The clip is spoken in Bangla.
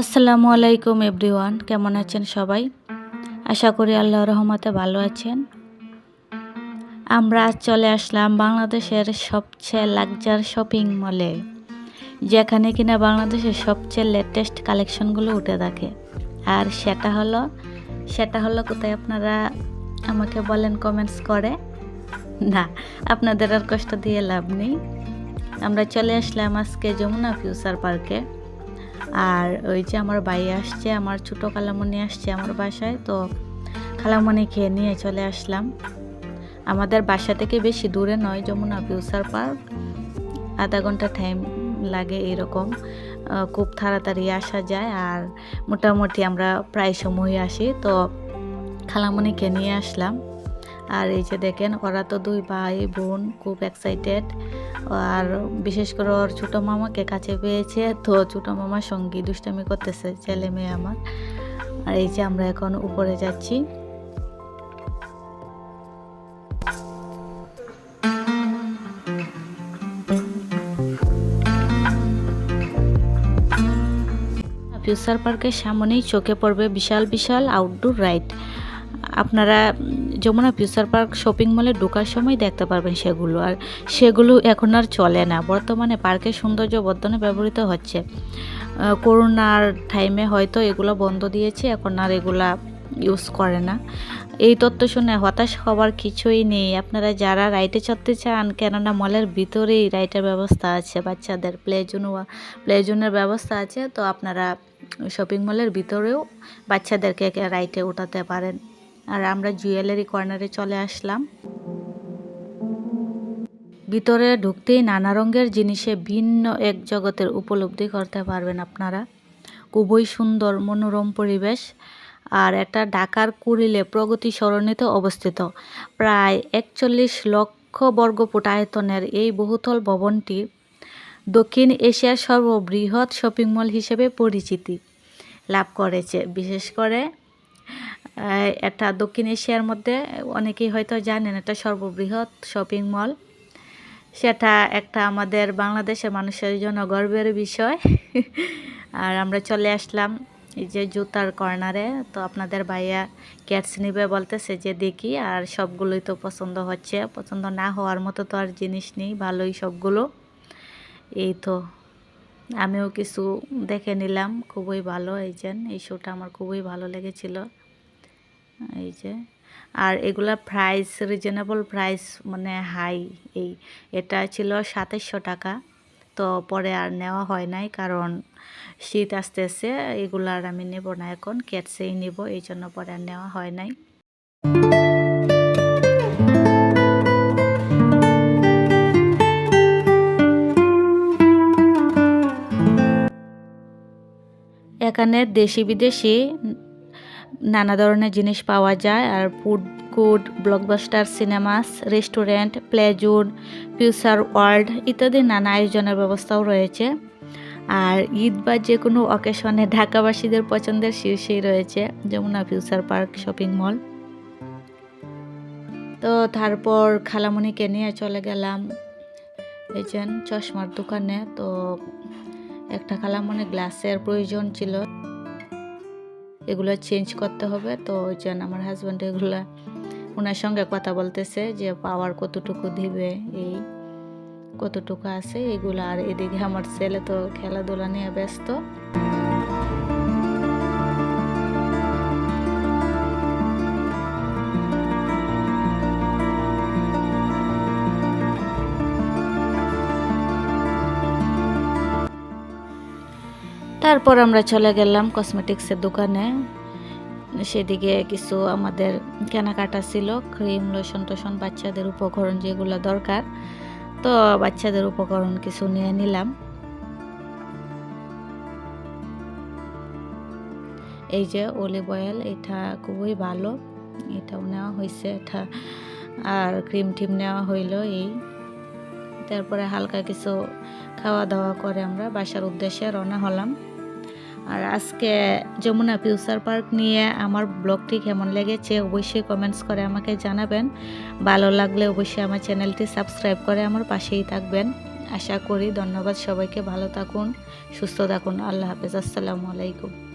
আসসালামু আলাইকুম এভরিওয়ান, কেমন আছেন সবাই? আশা করি আল্লাহ রহমতে ভালো আছেন। আমরা আজ চলে আসলাম বাংলাদেশের সবচেয়ে লাকজার শপিং মলে যেখানে কিনা বাংলাদেশের সবচেয়ে লেটেস্ট কালেকশনগুলো উঠে থাকে। আর সেটা হলো সেটা হলো কোথায় আপনারা আমাকে বলেন কমেন্টস করে। না, আপনাদের আর কষ্ট দিয়ে লাভ নেই। আমরা চলে আসলাম আজকে যমুনা ফিউচার পার্কে আর ওই যে আমার ভাই আসছে, আমার ছোটো খালামণি আসছে আমার বাসায়, তো খালামণি খেয়ে নিয়ে চলে আসলাম। আমাদের বাসা থেকে বেশি দূরে নয়, যমুনা ফিউচার পার্ক। আধা ঘণ্টা টাইম লাগে এরকম। খুব তাড়াতাড়ি আসা যায় আর মোটামুটি আমরা প্রায় সময় আসি, তো খালামণিকে নিয়ে আসলাম। আর এই যে দেখেন, ওরা তো দুই ভাই বোন, খুব এক্সাইটেড আর বিশেষ করে ওর ছোটো মামাকে কাছে পেয়েছে, তো ছোটো মামার সঙ্গী দুষ্টামি করতেছে, ছেলে মেয়ে আমার। আর এই যে আমরা এখন উপরে যাচ্ছি। ফিউচার পার্কের সামনেই চোখে পড়বে বিশাল বিশাল আউটডোর রাইড আপনারা যমুনা ফিউচার পার্ক শপিং মলে ঢোকার সময় দেখতে পারবেন সেগুলো। আর সেগুলো এখন আর চলে না। বর্তমানে পার্কের সৌন্দর্য বর্ধনে ব্যবহৃত হচ্ছে। করোনার টাইমে হয়তো এগুলো বন্ধ দিয়েছে, এখন আর এগুলা ইউজ করে না। এই তথ্য শুনে হতাশ হওয়ার কিছুই নেই। আপনারা যারা রাইডে চড়তে চান, কেননা মলের ভিতরেই রাইডের ব্যবস্থা আছে, বাচ্চাদের প্লে জোন প্লে জোনের ব্যবস্থা আছে, তো আপনারা শপিং মলের ভিতরেও বাচ্চাদেরকে রাইডে উঠাতে পারেন। আর আমরা জুয়েলারি কর্নারে চলে আসলাম। ভিতরে ঢুকতেই নানা রঙের জিনিসে ভিন্ন এক জগতের উপলব্ধি করতে পারবেন আপনারা। খুবই সুন্দর, মনোরম পরিবেশ। আর এটা ঢাকার কুড়িলে প্রগতি সরণিতে অবস্থিত। প্রায় একচল্লিশ লক্ষ বর্গফুট আয়তনের এই বহুতল ভবনটি দক্ষিণ এশিয়ার সর্ববৃহৎ শপিং মল হিসেবে পরিচিতি লাভ করেছে। বিশেষ করে এটা দক্ষিণ এশিয়ার মধ্যে, অনেকেই হয়তো জানেন এটা সর্ববৃহৎ শপিং মল সেটা একটা আমাদের বাংলাদেশের মানুষের জন্য গর্বের বিষয়। আর আমরা চলে আসলাম এই যে জুতার কর্নারে। তো আপনাদের ভাইয়া ক্যাটস নিবে বলতেছে যে দেখি, আর সবগুলোই তো পছন্দ হচ্ছে। পছন্দ না হওয়ার মতো তো আর জিনিস নেই, ভালোই সবগুলো। এই তো, আমিও কিছু দেখে নিলাম, খুবই ভালো, এই যে এই শোটা আমার খুবই ভালো লেগেছিল। এই যে। আর এগুলা প্রাইস রিজনেবল প্রাইস মানে হাই এই। এটা ছিল সাতাইশশো টাকা। তো পরে আর নেওয়া হয় নাই কারণ শীত আসতেছে এগুলো আর আমি নেব না এখন, ক্যাটসেই নেব, এই জন্য পরে আর নেওয়া হয় নাই। এখানে দেশি বিদেশি নানা ধরনের জিনিস পাওয়া যায়। আর food court Blockbuster Cinemas restaurant play zone Future World ইত্যাদি নানা আয়োজনের ব্যবস্থাও রয়েছে। আর ঈদ বা যে কোনো অকেশনে ঢাকাবাসীদের পছন্দের শীর্ষেই রয়েছে, Jamuna Future Park shopping mall তো তারপর খালামণিকে নিয়ে চলে গেলাম। এই চশমার দোকানে, তো একটা খালামণি গ্লাসের প্রয়োজন ছিল। এগুলো চেঞ্জ করতে হবে। তো ওই জন্য আমার হাজব্যান্ড এগুলো ওনার সঙ্গে কথা বলতেছে যে পাওয়ার কতটুকু দিবে এই? কতটুকু আছে? এগুলো আর এদিকে আমার ছেলে তো খেলাধুলা নিয়ে ব্যস্ত। তারপর আমরা চলে গেলাম কসমেটিক্সের দোকানে। সেদিকে কিছু আমাদের কেনাকাটা ছিল ক্রিম লোশন টোশন, বাচ্চাদের উপকরণ যেগুলো দরকার। তো বাচ্চাদের উপকরণ কিছু নিয়ে নিলাম। এই যে অলিভ অয়েল এটা খুবই ভালো। এটাও নেওয়া হয়েছে, এটা আর ক্রিম টিম নেওয়া হইল এই। তারপরে হালকা কিছু খাওয়া দাওয়া করে আমরা বাসার উদ্দেশ্যে রওনা হলাম। আর আজকে যমুনা ফিউচার পার্ক নিয়ে আমার ব্লগটি কেমন লেগেছে অবশ্যই কমেন্টস করে আমাকে জানাবেন। ভালো লাগলে অবশ্যই আমার চ্যানেলটি সাবস্ক্রাইব করে আমার পাশেই থাকবেন। আশা করি ধন্যবাদ সবাইকে, ভালো থাকুন, সুস্থ থাকুন, আল্লাহ হাফেজ, আসসালামু আলাইকুম।